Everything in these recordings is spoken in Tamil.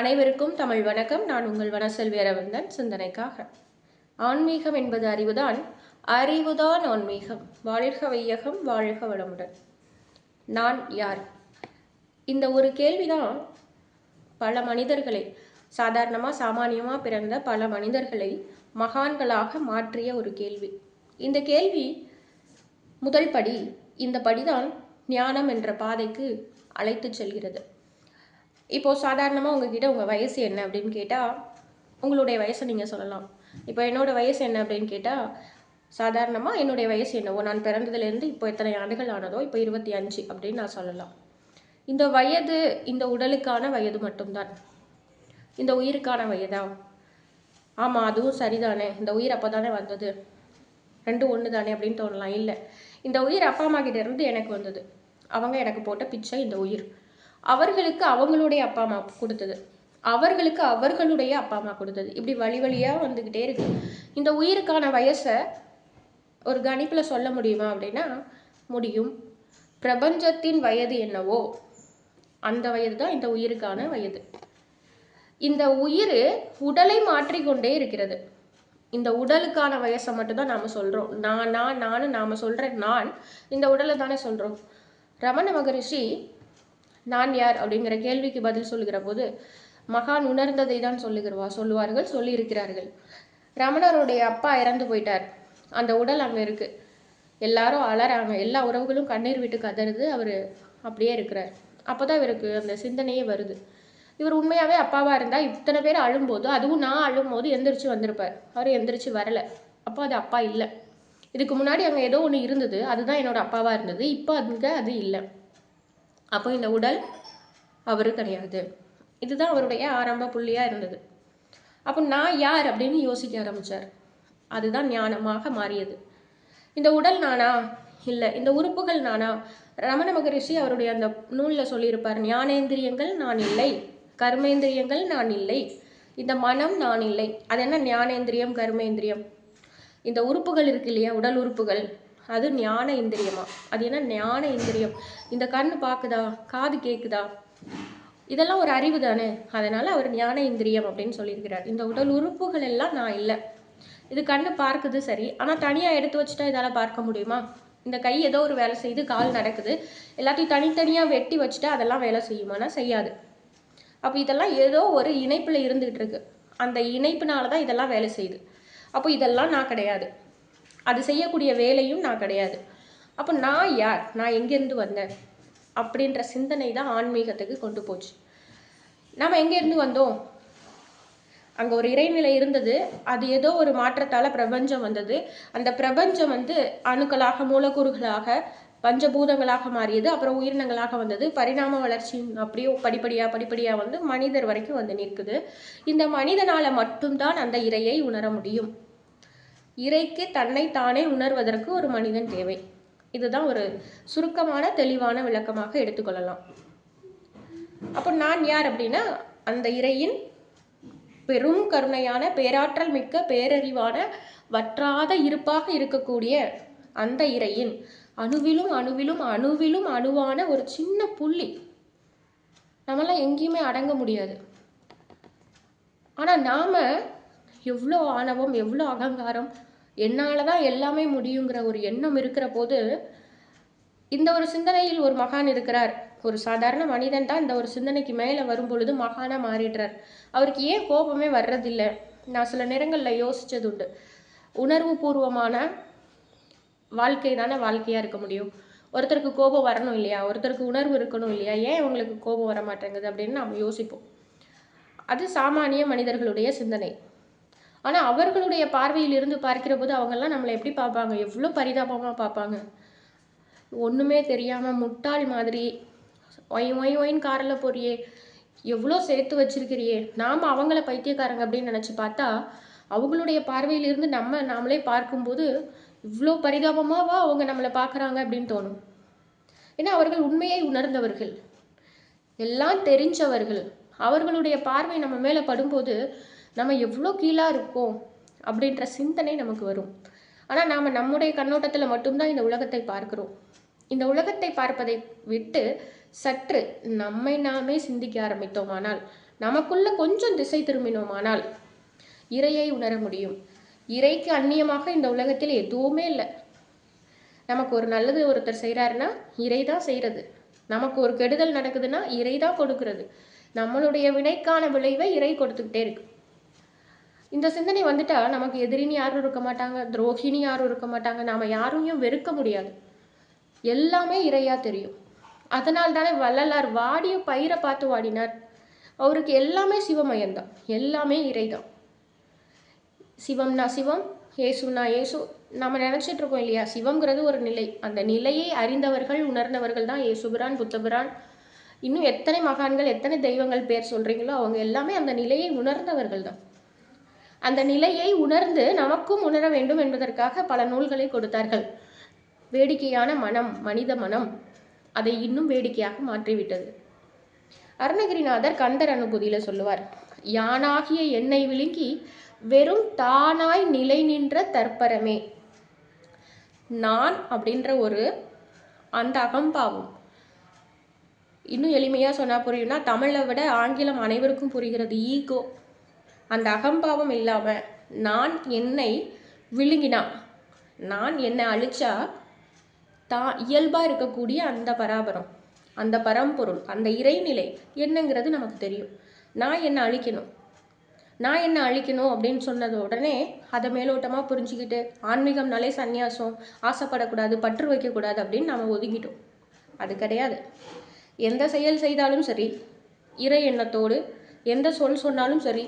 அனைவருக்கும் தமிழ் வணக்கம். நான் உங்கள் வனசெல்வி அரவிந்தன் சிந்தனைக்காக. ஆன்மீகம் என்பது அறிவுதான். அறிவுதான் ஆன்மீகம். வாழ்க வையகம் வாழ்க வளமுடன். நான் யார்? இந்த ஒரு கேள்விதான் பல மனிதர்களை சாதாரணமாக சாமானியமாக பிறந்த பல மனிதர்களை மகான்களாக மாற்றிய ஒரு கேள்வி. இந்த கேள்வி முதல் படி இந்த படிதான் ஞானம் என்ற பாதைக்கு அழைத்து செல்கிறது. இப்போது சாதாரணமாக உங்ககிட்ட உங்கள் வயசு என்ன அப்படின்னு கேட்டால் உங்களுடைய வயசை நீங்கள் சொல்லலாம். இப்போ என்னோடய வயசு என்ன அப்படின்னு கேட்டால் சாதாரணமாக என்னுடைய வயசு என்னவோ நான் பிறந்ததுலேருந்து இப்போ எத்தனை ஆண்டுகள் ஆனதோ இப்போ இருபத்தி அஞ்சு அப்படின்னு நான் சொல்லலாம். இந்த வயது இந்த உடலுக்கான வயது மட்டும்தான். இந்த உயிருக்கான வயதா? ஆமாம் அதுவும் சரிதானே. இந்த உயிர் அப்போ தானே வந்தது? ரெண்டு ஒன்று தானே அப்படின்னு தோணலாம். இல்லை. இந்த உயிர் அப்பா அம்மா கிட்டேருந்து எனக்கு வந்தது. அவங்க எனக்கு போட்ட பிச்சை இந்த உயிர். அவர்களுக்கு அவங்களுடைய அப்பா அம்மா கொடுத்தது. அவர்களுக்கு அவர்களுடைய அப்பா அம்மா கொடுத்தது. இப்படி வழி வழியாக வந்துக்கிட்டே இருக்கு. இந்த உயிருக்கான வயசை ஒரு கணிப்பில் சொல்ல முடியுமா அப்படின்னா முடியும். பிரபஞ்சத்தின் வயது என்னவோ அந்த வயது தான் இந்த உயிருக்கான வயது. இந்த உயிர் உடலை மாற்றிக்கொண்டே இருக்கிறது. இந்த உடலுக்கான வயசை மட்டும்தான் நாம் சொல்கிறோம் நான் நான் நான் நாம் சொல்கிற நான் இந்த உடலை தானே சொல்கிறோம் ரமண மகரிஷி நான் யார்? அப்படிங்கிற கேள்விக்கு பதில் சொல்லுகிற போது மகான் உணர்ந்ததை தான் சொல்லுகிறவா? சொல்லுவார்கள் சொல்லியிருக்கிறார்கள். ரமணருடைய அப்பா இறந்து போயிட்டார். அந்த உடல் அங்கே இருக்குது எல்லாரும் அலறாங்க. எல்லா உறவுகளும் கண்ணீர் விட்டு கதறுது அவர் அப்படியே இருக்கிறார். அப்போ தான் இவருக்கு அந்த சிந்தனையே வருது. இவர் உண்மையாகவே அப்பாவாக இருந்தால் இத்தனை பேர் அழும்போது அதுவும் நான் அழும்போது எந்திரிச்சு வந்திருப்பார். அவர் எந்திரிச்சு வரலை. அப்போ அது அப்பா இல்லை. இதுக்கு முன்னாடி அங்கே ஏதோ ஒன்று இருந்தது. அதுதான் என்னோட அப்பாவாக இருந்தது. இப்போ அங்கே அது இல்லை. அப்போ இந்த உடல் அவர் கிடையாது. இதுதான் அவருடைய ஆரம்ப புள்ளியாக இருந்தது. அப்போ நான் யார் அப்படின்னு யோசிக்க ஆரம்பித்தார் அதுதான் ஞானமாக மாறியது. இந்த உடல் நானா? இல்லை. இந்த உறுப்புகள் நானா? ரமண மகரிஷி அவருடைய அந்த நூலில் சொல்லியிருப்பார் ஞானேந்திரியங்கள் நான் இல்லை. கர்மேந்திரியங்கள் நான் இல்லை. இந்த மனம் நான் இல்லை. அது என்ன? ஞானேந்திரியம் கர்மேந்திரியம். இந்த உறுப்புகள் இருக்கு இல்லையா? உடல் உறுப்புகள். அது ஞான இந்திரியமா? அது என்ன ஞான இந்திரியம்? இந்த கண்ணு பார்க்குதா காது கேட்குதா இதெல்லாம் ஒரு அறிவு தானே? அதனால அவர் ஞான இந்திரியம் அப்படின்னு சொல்லியிருக்கிறார். இந்த உடல் உறுப்புகள் எல்லாம் நான் இல்லை. இது கண்ணு பார்க்குது சரி. ஆனால் தனியாக எடுத்து வச்சுட்டா இதால் பார்க்க முடியுமா? இந்த கை ஏதோ ஒரு வேலை செய்யுது கால் நடக்குது. எல்லாத்தையும் தனித்தனியாக வெட்டி வச்சுட்டா அதெல்லாம் வேலை செய்யுமானா செய்யாது. அப்போ இதெல்லாம் ஏதோ ஒரு இணைப்பில் இருந்துகிட்டு இருக்கு. அந்த இணைப்பினால தான் இதெல்லாம் வேலை செய்யுது. அப்போ இதெல்லாம் நான் கிடையாது. அது செய்யக்கூடிய வேலையும் நான் கிடையாது. அப்போ நான் யார்? நான் எங்கேருந்து வந்தேன்? அப்படின்ற சிந்தனை தான் ஆன்மீகத்துக்கு கொண்டு போச்சு. நாம் எங்கேருந்து வந்தோம்? அங்கே ஒரு இறைநிலை இருந்தது. அது ஏதோ ஒரு மாற்றத்தால் பிரபஞ்சம் வந்தது. அந்த பிரபஞ்சம் வந்து அணுக்களாக மூலக்கூறுகளாக பஞ்சபூதங்களாக மாறியது. அப்புறம் உயிரினங்களாக வந்தது. பரிணாம வளர்ச்சி அப்படியே படிப்படியாக படிப்படியாக வந்து மனிதர் வரைக்கும் வந்து நிற்குது. இந்த மனிதனால் மட்டும்தான் அந்த இறையை உணர முடியும். இறைக்கு தன்னை தானே உணர்வதற்கு ஒரு மனிதன் தேவை. இதுதான் ஒரு சுருக்கமான தெளிவான விளக்கமாக எடுத்துக்கொள்ளலாம் அப்போ நான் யார் அப்படின்னா அந்த இறையின் பெரும் கருணையான பேராற்றல் மிக்க பேரறிவான வற்றாத இருப்பாக இருக்கக்கூடிய அந்த இறையின் அணுவிலும் அணுவிலும் அணுவிலும் அணுவான ஒரு சின்ன புள்ளி. நம்மளாம் எங்கேயுமே அடங்க முடியாது. ஆனால் நாம் எவ்வளோ ஆணவம் எவ்வளோ அகங்காரம் என்னால் தான் எல்லாமே முடியுங்கிற ஒரு எண்ணம் இருக்கிற போது இந்த ஒரு சிந்தனையில் ஒரு மகான் இருக்கிறார். ஒரு சாதாரண மனிதன் தான் இந்த ஒரு சிந்தனைக்கு மேலே வரும் பொழுது மகானாக மாறிடுறார். அவருக்கு ஏன் கோபமே வர்றதில்லை? நான் சில நேரங்களில் யோசித்தது உண்டு. உணர்வு பூர்வமான வாழ்க்கை தானே வாழ்க்கையாக இருக்க முடியும். ஒருத்தருக்கு கோபம் வரணும் இல்லையா? ஒருத்தருக்கு உணர்வு இருக்கணும் இல்லையா? ஏன் உங்களுக்கு கோபம் வர மாட்டேங்குது அப்படின்னு நம்ம யோசிப்போம். அது சாமானிய மனிதர்களுடைய சிந்தனை. ஆனால் அவர்களுடைய பார்வையில் இருந்து பார்க்கிற போது அவங்கெல்லாம் நம்மளை எப்படி பார்ப்பாங்க? எவ்வளோ பரிதாபமாக பார்ப்பாங்க? ஒன்றுமே தெரியாமல் முட்டாள் மாதிரி. ஒய் ஒய் ஒயின் காரில் போறியே. எவ்வளோ சேர்த்து வச்சிருக்கிறியே. நாம் அவங்கள பைத்தியக்காரங்க அப்படின்னு நினச்சி பார்த்தா அவங்களுடைய பார்வையிலிருந்து நம்ம நாமளே பார்க்கும்போது இவ்வளோ பரிதாபமாவா அவங்க நம்மளை பார்க்குறாங்க அப்படின்னு தோணும். ஏன்னா அவர்கள் உண்மையை உணர்ந்தவர்கள். எல்லாம் தெரிஞ்சவர்கள். அவர்களுடைய பார்வை நம்ம மேலே படும்போது நம்ம எவ்வளோ கீழாக இருக்கோம் அப்படின்ற சிந்தனை நமக்கு வரும். ஆனால் நாம் நம்முடைய கண்ணோட்டத்தில் மட்டும்தான் இந்த உலகத்தை பார்க்கிறோம். இந்த உலகத்தை பார்ப்பதை விட்டு சற்று நம்மை நாமே சிந்திக்க ஆரம்பித்தோமானால் நமக்குள்ள கொஞ்சம் திசை திரும்பினோமானால் இறையை உணர முடியும். இறைக்கு அந்நியமாக இந்த உலகத்தில் எதுவுமே இல்லை. நமக்கு ஒரு நல்லது ஒருத்தர் செய்கிறாருன்னா இறை தான் செய்கிறது நமக்கு ஒரு கெடுதல் நடக்குதுன்னா இறை தான் கொடுக்கறது. நம்மளுடைய வினைக்கான விளைவை இறை கொடுத்துக்கிட்டே இருக்கு. இந்த சிந்தனை வந்துட்டா நமக்கு எதிரின்னு யாரும் இருக்க மாட்டாங்க துரோகினி யாரும் இருக்க மாட்டாங்க. நாம் யாரையும் வெறுக்க முடியாது. எல்லாமே இறையா தெரியும். அதனால் தானே வள்ளலார் வாடிய பயிரை பார்த்து வாடினார். அவருக்கு எல்லாமே சிவமயம்தான். எல்லாமே இறைதான். சிவம்னா சிவம் ஏசுனா ஏசு நம்ம நினச்சிட்டு இருக்கோம் இல்லையா? சிவம்ங்கிறது ஒரு நிலை. அந்த நிலையை அறிந்தவர்கள் உணர்ந்தவர்கள் தான் ஏசுபிரான் புத்தபிரான். இன்னும் எத்தனை மகான்கள் எத்தனை தெய்வங்கள் பேர் சொல்கிறீங்களோ அவங்க எல்லாமே அந்த நிலையை உணர்ந்தவர்கள் தான். அந்த நிலையை உணர்ந்து நமக்கும் உணர வேண்டும் என்பதற்காக பல நூல்களை கொடுத்தார்கள். வேடிக்கையான மனம் மனித மனம் அதை இன்னும் வேடிக்கையாக மாற்றிவிட்டது. அருணகிரிநாதர் கந்தர் அனுபூதியில் சொல்லுவார் யானாகிய எண்ணெய் விழுங்கி வெறும் தானாய் நிலை நின்ற தற்பரமே. நான் அப்படின்ற ஒரு அந்த அகம்பாவம். இன்னும் எளிமையாக சொன்னால் புரியும்னா தமிழை விட ஆங்கிலம் அனைவருக்கும் புரிகிறது ஈகோ. அந்த அகம்பாவம் இல்லாமல் நான் என்னை விழுங்கினா நான் என்னை அழிச்சா தான் இயல்பாக இருக்கக்கூடிய அந்த பராபரம் அந்த பரம்பொருள் அந்த இறைநிலை என்னங்கிறது நமக்கு தெரியும். நான் என்னை அழிக்கணும். நான் என்ன அழிக்கணும் அப்படின்னு சொன்னது உடனே அதை மேலோட்டமாக புரிஞ்சுக்கிட்டு ஆன்மீகம்னாலே சந்நியாசம் ஆசைப்படக்கூடாது பற்று வைக்கக்கூடாது அப்படின்னு நம்ம ஒதுக்கிட்டோம் அது கிடையாது. எந்த செயல் செய்தாலும் சரி இறை எண்ணத்தோடு எந்த சொல் சொன்னாலும் சரி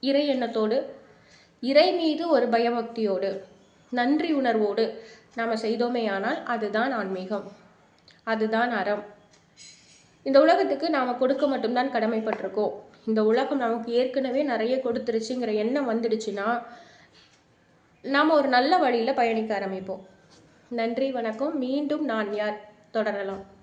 இறை எண்ணத்தோடு இறை மீது ஒரு பயபக்தியோடு நன்றி உணர்வோடு நாம் செய்தோமே ஆனால் அதுதான் ஆன்மீகம். அதுதான் அறம். இந்த உலகத்துக்கு நாம் கொடுக்க மட்டும்தான் கடமைப்பட்டிருக்கோம். இந்த உலகம் நமக்கு ஏற்கனவே நிறைய கொடுத்துருச்சுங்கிற எண்ணம் வந்துடுச்சுன்னா நாம் ஒரு நல்ல வழியில் பயணிக்க ஆரம்பிப்போம். நன்றி வணக்கம். மீண்டும் நான் யார்? தொடரலாம்.